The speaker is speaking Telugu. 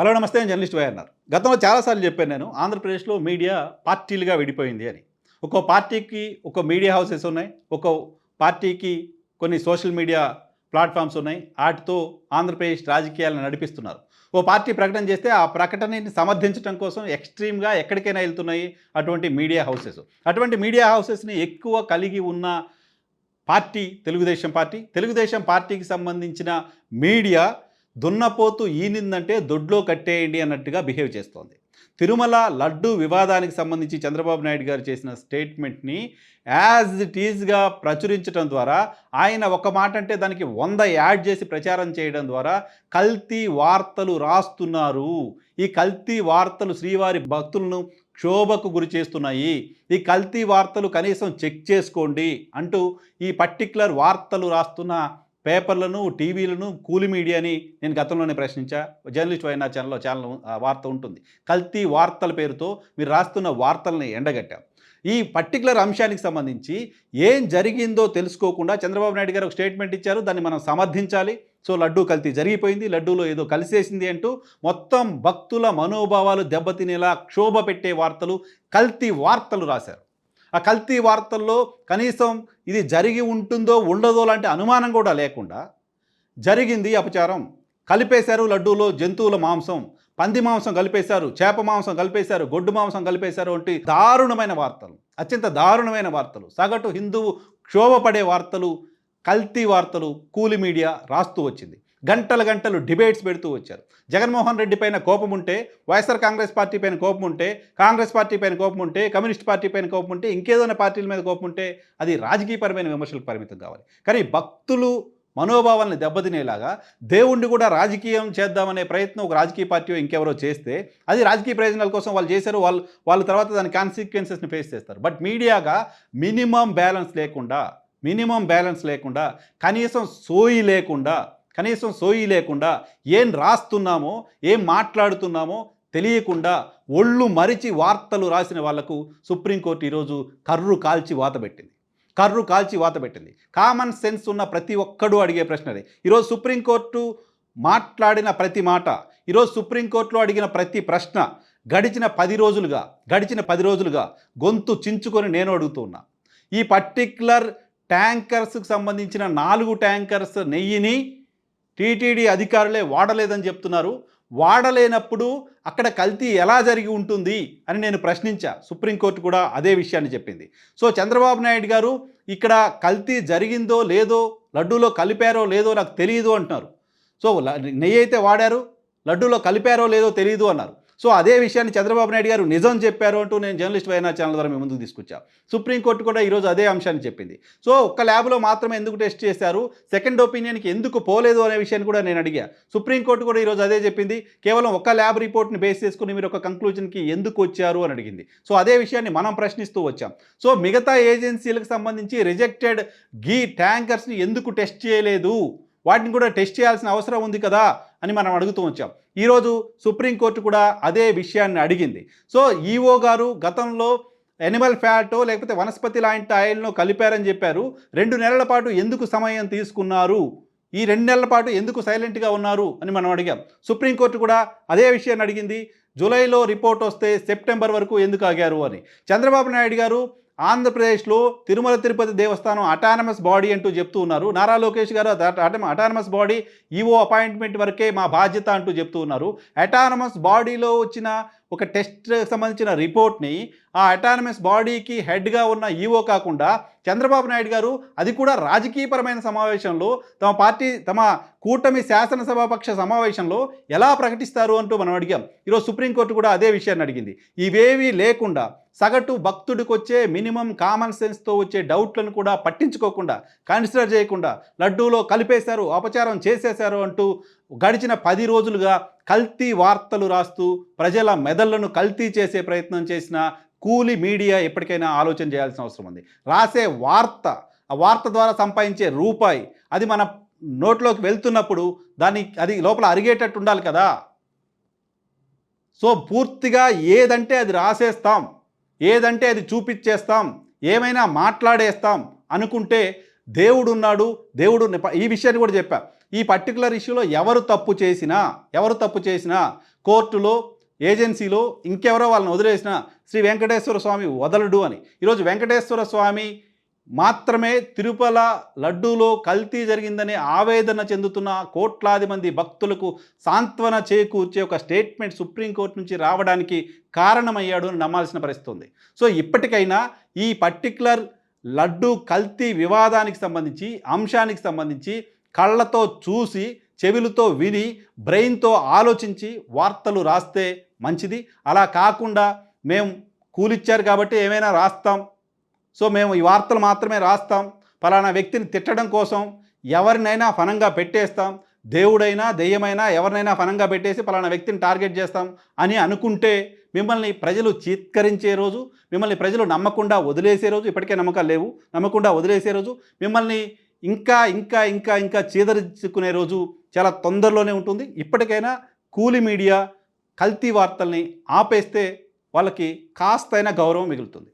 హలో నమస్తే నేను జర్నలిస్ట్ వై అన్నారు. గతంలో చాలాసార్లు చెప్పాను నేను ఆంధ్రప్రదేశ్లో మీడియా పార్టీలుగా విడిపోయింది అని. ఒక్కో పార్టీకి ఒక మీడియా హౌసెస్ ఉన్నాయి ఒక్కో పార్టీకి కొన్ని సోషల్ మీడియా ప్లాట్ఫామ్స్ ఉన్నాయి వాటితో ఆంధ్రప్రదేశ్ రాజకీయాలను నడిపిస్తున్నారు. ఓ పార్టీ ప్రకటన చేస్తే ఆ ప్రకటనని సమర్థించడం కోసం ఎక్స్ట్రీమ్గా ఎక్కడికైనా వెళ్తున్నాయి అటువంటి మీడియా హౌసెస్. అటువంటి మీడియా హౌసెస్ని ఎక్కువ కలిగి ఉన్న పార్టీ తెలుగుదేశం పార్టీ. తెలుగుదేశం పార్టీకి సంబంధించిన మీడియా దున్నపోతు ఈనిందంటే దొడ్లో కట్టేయండి అన్నట్టుగా బిహేవ్ చేస్తోంది. తిరుమల లడ్డు వివాదానికి సంబంధించి చంద్రబాబు నాయుడు గారు చేసిన స్టేట్మెంట్ని యాజ్ ఇట్ ఈజ్గా ప్రచురించడం ద్వారా ఆయన ఒక మాట అంటే దానికి వంద యాడ్ చేసి ప్రచారం చేయడం ద్వారా కల్తీ వార్తలు రాస్తున్నారు. ఈ కల్తీ వార్తలు శ్రీవారి భక్తులను క్షోభకు గురి చేస్తున్నాయి. ఈ కల్తీ వార్తలు కనీసం చెక్ చేసుకోండి అంటూ ఈ పర్టిక్యులర్ వార్తలు రాస్తున్న పేపర్లను టీవీలను కూలి మీడియాని నేను గతంలోనే ప్రశ్నించా. జర్నలిస్ట్ వైనా ఛానల్లో ఛానల్ వార్త ఉంటుంది. కల్తీ వార్తల పేరుతో మీరు రాస్తున్న వార్తల్ని ఎండగట్టాం. ఈ పర్టికులర్ అంశానికి సంబంధించి ఏం జరిగిందో తెలుసుకోకుండా చంద్రబాబు నాయుడు గారు ఒక స్టేట్మెంట్ ఇచ్చారు. దాన్ని మనం సమర్థించాలి. సో లడ్డూ కల్తీ జరిగిపోయింది. లడ్డూలో ఏదో కలిసేసింది అంటూ మొత్తం భక్తుల మనోభావాలు దెబ్బతినేలా క్షోభ పెట్టే వార్తలు కల్తీ వార్తలు రాశారు. ఆ కల్తీ వార్తల్లో కనీసం ఇది జరిగి ఉంటుందో ఉండదో లాంటి అనుమానం కూడా లేకుండా జరిగింది అపచారం. కలిపేశారు లడ్డూలో జంతువుల మాంసం పంది మాంసం కలిపేశారు చేప మాంసం కలిపేశారు గొడ్డు మాంసం కలిపేశారు వంటి దారుణమైన వార్తలు అత్యంత దారుణమైన వార్తలు సగటు హిందువు క్షోభపడే వార్తలు కల్తీ వార్తలు కూలి మీడియా రాస్తూ వచ్చింది. గంటల గంటలు డిబేట్స్ పెడుతూ వచ్చారు. జగన్మోహన్ రెడ్డి పైన కోపం ఉంటే వైఎస్ఆర్ కాంగ్రెస్ పార్టీ పైన కోపం ఉంటే కాంగ్రెస్ పార్టీ పైన కోపం ఉంటే కమ్యూనిస్ట్ పార్టీ పైన కోపం ఉంటే ఇంకేదైనా పార్టీల మీద కోపం ఉంటే అది రాజకీయపరమైన విమర్శలకు పరిమితం కావాలి. కానీ భక్తులు మనోభావాలను దెబ్బతినేలాగా దేవుణ్ణి కూడా రాజకీయం చేద్దామనే ప్రయత్నం ఒక రాజకీయ పార్టీ ఇంకెవరో చేస్తే అది రాజకీయ ప్రయోజనాల కోసం వాళ్ళు చేశారు వాళ్ళు వాళ్ళ తర్వాత దాని కాన్సిక్వెన్సెస్ని ఫేస్ చేస్తారు. బట్ మీడియాగా మినిమం బ్యాలెన్స్ లేకుండా మినిమం బ్యాలెన్స్ లేకుండా కనీసం సోయి లేకుండా కనీసం సోయి లేకుండా ఏం రాస్తున్నామో ఏం మాట్లాడుతున్నామో తెలియకుండా ఒళ్ళు మరిచి వార్తలు రాసిన వాళ్ళకు సుప్రీంకోర్టు ఈరోజు కర్రు కాల్చి వాత పెట్టింది. కర్రు కాల్చి వాత పెట్టింది. కామన్ సెన్స్ ఉన్న ప్రతి ఒక్కడు అడిగే ప్రశ్న అదే. ఈరోజు సుప్రీంకోర్టు మాట్లాడిన ప్రతి మాట ఈరోజు సుప్రీంకోర్టులో అడిగిన ప్రతి ప్రశ్న గడిచిన పది రోజులుగా గడిచిన పది రోజులుగా గొంతు చించుకొని నేను అడుగుతున్నా ఈ పర్టిక్యులర్ ట్యాంకర్స్కి సంబంధించిన నాలుగు ట్యాంకర్స్ నెయ్యిని టీటీడీ అధికారులే వాడలేదని చెప్తున్నారు. వాడలేనప్పుడు అక్కడ కల్తీ ఎలా జరిగి ఉంటుంది అని నేను ప్రశ్నించా. సుప్రీంకోర్టు కూడా అదే విషయాన్ని చెప్పింది. సో చంద్రబాబు నాయుడు గారు ఇక్కడ కల్తీ జరిగిందో లేదో లడ్డూలో కలిపారో లేదో నాకు తెలియదు అంటున్నారు. సో నెయ్యి అయితే వాడారు లడ్డూలో కలిపారో లేదో తెలియదు అన్నారు. సో అదే విషయాన్ని చంద్రబాబు నాయుడు గారు నిజం చెప్పారు అంటూ నేను జర్నలిస్ట్ వైనా ఛానల్ ద్వారా మీ ముందుకు తీసుకొచ్చా. సుప్రీంకోర్టు కూడా ఈరోజు అదే అంశాన్ని చెప్పింది. సో ఒక్క ల్యాబ్లో మాత్రమే ఎందుకు టెస్ట్ చేశారు? సెకండ్ ఒపీనియన్కి ఎందుకు పోలేదు అనే విషయాన్ని కూడా నేను అడిగా. సుప్రీంకోర్టు కూడా ఈరోజు అదే చెప్పింది. కేవలం ఒక ల్యాబ్ రిపోర్ట్ని బేస్ చేసుకుని మీరు ఒక కంక్లూజన్కి ఎందుకు వచ్చారు అని అడిగింది. సో అదే విషయాన్ని మనం ప్రశ్నిస్తూ వచ్చాం. సో మిగతా ఏజెన్సీలకు సంబంధించి రిజెక్టెడ్ గీ ట్యాంకర్స్ని ఎందుకు టెస్ట్ చేయలేదు? వాటిని కూడా టెస్ట్ చేయాల్సిన అవసరం ఉంది కదా అని మనం అడుగుతూ వచ్చాం. ఈరోజు సుప్రీంకోర్టు కూడా అదే విషయాన్ని అడిగింది. సో ఈఓ గారు గతంలో ఎనిమల్ ఫ్యాటో లేకపోతే వనస్పతి లాంటి ఆయిల్ను కలిపారని చెప్పారు. రెండు నెలల పాటు ఎందుకు సమయం తీసుకున్నారు? ఈ రెండు నెలల పాటు ఎందుకు సైలెంట్గా ఉన్నారు అని మనం అడిగాం. సుప్రీంకోర్టు కూడా అదే విషయాన్ని అడిగింది. జూలైలో రిపోర్ట్ వస్తే సెప్టెంబర్ వరకు ఎందుకు ఆగారు అని. చంద్రబాబు నాయుడు గారు ఆంధ్రప్రదేశ్లో తిరుమల తిరుపతి దేవస్థానం అటానమస్ బాడీ అంటూ చెప్తూ ఉన్నారు. నారా లోకేష్ గారు అటానమస్ బాడీ ఈవో అపాయింట్మెంట్ వరకే మా బాధ్యత అంటూ చెప్తూ ఉన్నారు. అటానమస్ బాడీలో వచ్చిన ఒక టెస్ట్ సంబంధించిన రిపోర్ట్ని ఆ అటానమస్ బాడీకి హెడ్గా ఉన్న ఈవో కాకుండా చంద్రబాబు నాయుడు గారు అది కూడా రాజకీయపరమైన సమావేశంలో తమ పార్టీ తమ కూటమి శాసనసభాపక్ష సమావేశంలో ఎలా ప్రకటిస్తారు అంటూ మనం అడిగాం. ఈరోజు సుప్రీంకోర్టు కూడా అదే విషయాన్ని అడిగింది. ఇవేవీ లేకుండా సగటు భక్తుడికి వచ్చే మినిమం కామన్ సెన్స్తో వచ్చే డౌట్లను కూడా పట్టించుకోకుండా కన్సిడర్ చేయకుండా లడ్డూలో కలిపేశారు అపచారం చేసేశారు అంటూ గడిచిన పది రోజులుగా కల్తీ వార్తలు రాస్తూ ప్రజల మెదళ్ళను కల్తీ చేసే ప్రయత్నం చేసిన కూలి మీడియా ఎప్పటికైనా ఆలోచన చేయాల్సిన అవసరం ఉంది. రాసే వార్త ఆ వార్త ద్వారా సంపాదించే రూపాయి అది మన నోట్లోకి వెళ్తున్నప్పుడు దాన్ని అది లోపల అరిగేటట్టు ఉండాలి కదా. సో పూర్తిగా ఏదంటే అది రాసేస్తాం. ఏదంటే అది చూపించేస్తాం ఏమైనా మాట్లాడేస్తాం అనుకుంటే దేవుడు ఉన్నాడు దేవుడు ఈ విషయాన్ని కూడా చెప్పా. ఈ పర్టికులర్ ఇష్యూలో ఎవరు తప్పు చేసినా ఎవరు తప్పు చేసినా కోర్టులో ఏజెన్సీలో ఇంకెవరో వాళ్ళని వదిలేసిన శ్రీ వెంకటేశ్వర స్వామి వదలడు అని. ఈరోజు వెంకటేశ్వర స్వామి మాత్రమే తిరుపల లడ్డూలో కల్తీ జరిగిందనే ఆవేదన చెందుతున్న కోట్లాది మంది భక్తులకు సాంత్వన చేకూర్చే ఒక స్టేట్మెంట్ సుప్రీంకోర్టు నుంచి రావడానికి కారణమయ్యాడు అని నమ్మాల్సిన పరిస్థితి ఉంది. సో ఇప్పటికైనా ఈ పర్టిక్యులర్ లడ్డు కల్తీ వివాదానికి సంబంధించి అంశానికి సంబంధించి కళ్ళతో చూసి చెవులతో విని బ్రెయిన్తో ఆలోచించి వార్తలు రాస్తే మంచిది. అలా కాకుండా మేము కూలిచ్చారు కాబట్టి ఏమైనా రాస్తాం. సో మేము ఈ వార్తలు మాత్రమే రాస్తాం. ఫలానా వ్యక్తిని తిట్టడం కోసం ఎవరినైనా ఫనంగా పెట్టేస్తాం. దేవుడైనా దెయ్యమైనా ఎవరినైనా ఫనంగా పెట్టేసి ఫలానా వ్యక్తిని టార్గెట్ చేస్తాం అని అనుకుంటే మిమ్మల్ని ప్రజలు చీత్కరించే రోజు మిమ్మల్ని ప్రజలు నమ్మకుండా వదిలేసే రోజు ఇప్పటికే నమ్మకాలు లేవు నమ్మకుండా వదిలేసే రోజు మిమ్మల్ని ఇంకా ఇంకా ఇంకా ఇంకా చీదరించుకునే రోజు చాలా తొందరలోనే ఉంటుంది. ఇప్పటికైనా కూలి మీడియా కల్తీ వార్తల్ని ఆపేస్తే వాళ్ళకి కాస్తైనా గౌరవం మిగులుతుంది.